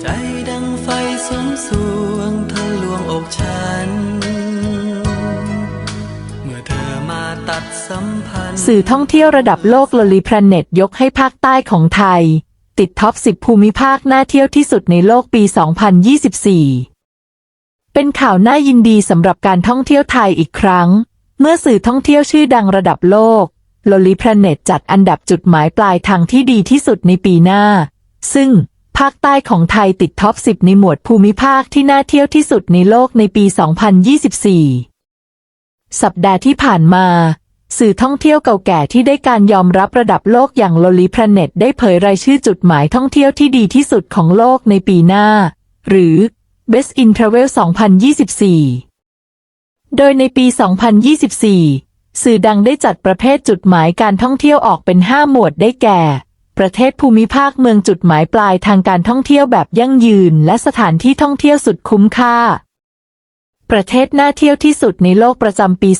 ใจดังไฟสมสวงทะลวงอกฉัน เมื่อเธอมาตัดสัมพันธ์ สื่อท่องเที่ยวระดับโลก l o l i p l a n e t ยกให้ภาคใต้ของไทย ติดท็อป 10 ภูมิภาคน่าเที่ยวที่สุดในโลกปี 2024 เป็นข่าวน่ายินดีสำหรับการท่องเที่ยวไทยอีกครั้ง เมื่อสื่อท่องเที่ยวชื่อดังระดับโลก l o l i p l a n e t จัดอันดับจุดหมายปลายทางที่ดีที่สุดในปีหน้า ซึ่ง ภาคใต้ของไทยติดท็อป 10 ในหมวดภูมิภาคที่น่าเที่ยวที่สุดในโลกในปี 2024 สัปดาห์ที่ผ่านมา สื่อท่องเที่ยวเก่าแก่ที่ได้การยอมรับระดับโลกอย่าง l o l i p l a n e t ได้เผยรายชื่อจุดหมายท่องเที่ยวที่ดีที่สุดของโลกในปีหน้า หรือ Best in Travel 2024 โดยในปี 2024 สื่อดังได้จัดประเภทจุดหมายการท่องเที่ยวออกเป็น 5 หมวดได้แก่ ประเทศภูมิภาคเมืองจุดหมายปลายทางการท่องเที่ยวแบบยั่งยืน และสถานที่ท่องเที่ยวสุดคุ้มค่า ประเทศน่าเที่ยวที่สุดในโลกประจำปี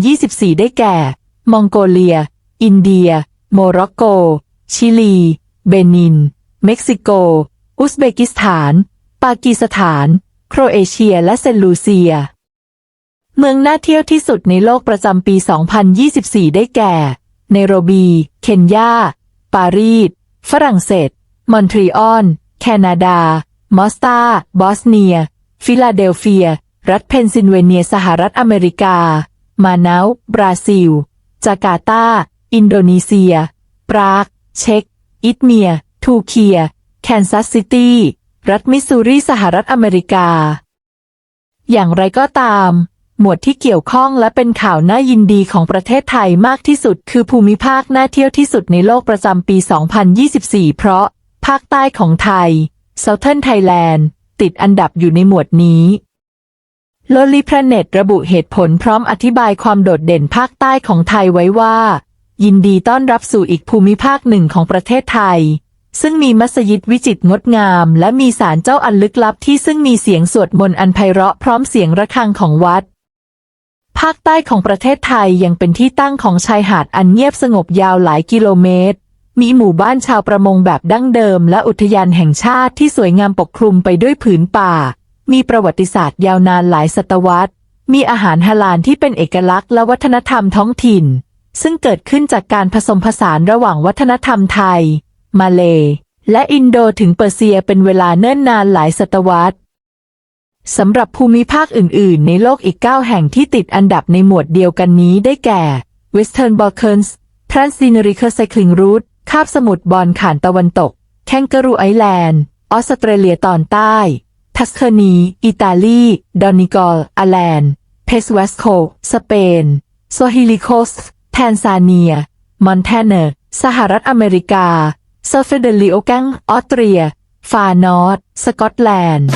2024 ได้แก่ มองโกเลีย อินเดีย โมร็อกโก ชิลี เบนิน เม็กซิโก อุซเบกิสถาน ปากีสถาน โครเอเชีย และเซนลูเซีย เมืองน่าเที่ยวที่สุดในโลกประจำปี 2024 ได้แก่ เนโรบี เคนยา ปารีส ฝรั่งเศส มอนทรีออลแคนาดา มอสตา บอสเนีย ฟิลาเดลเฟีย รัฐเพนซิลเวเนีย สหรัฐอเมริกา มาเนาส์บราซิล จาการ์ตา อินโดนีเซีย ปราก เช็ก อิตเมีย ทูเคีย แคนซัสซิตี้ รัฐมิสซูรี สหรัฐอเมริกา อย่างไรก็ตาม หมวดที่เกี่ยวข้องและเป็นข่าวน่ายินดีของประเทศไทยมากที่สุด คือภูมิภาคน่าเที่ยวที่สุดในโลกประจำปี 2024 เพราะ ภาคใต้ของไทย Southern Thailand ติดอันดับอยู่ในหมวดนี้ l o l i p l a n e t ระบุเหตุผลพร้อมอธิบายความโดดเด่นภาคใต้ของไทยไว้ว่า ยินดีต้อนรับสู่อีกภูมิภาคหนึ่งของประเทศไทย ซึ่งมีมัสยิดวิจิตรงดงาม และมีศาลเจ้าอันลึกลับที่ซึ่งมีเสียงสวดมนต์อันไพเราะพร้อมเสียงระฆังของวัดาคใต้ของประเทศไทยยังเป็นที่ตั้งของชายหาดอันเงียบสงบยาวหลายกิโลเมตร มีหมู่บ้านชาวประมงแบบดั้งเดิม และอุทยานแห่งชาติที่สวยงามปกคลุมไปด้วยผืนป่า มีประวัติศาสตร์ยาวนานหลายศตวรรษ มีอาหารฮาลาลที่เป็นเอกลักษณ์และวัฒนธรรมท้องถิ่น ซึ่งเกิดขึ้นจากการผสมผสานระหว่างวัฒนธรรมไทย มาเล และอินโดถึงเปอร์เซียเป็นเวลาเนิ่นนานหลายศตวรรษ สำหรับภูมิภาคอื่น ๆ ในโลกอีก 9 แห่งที่ติดอันดับในหมวดเดียวกันนี้ได้แก่ Western Balkans Transdinarica Cycling Route คาบสมุทรบอลข่านตะวันตก แคนการูไอแลนด์ ออสเตรเลียตอนใต้ ทัสเคนี อิตาลี ดอนิกอลอาแลนด์ เพสเวสโค สเปน โซฮิลิโคส แทนซาเนีย มอนแทเนอร์ สหรัฐอเมริกาเซอร์เฟเดลิโอแกงออสเตรีย ฟาร์นอร์ดสกอตแลนด์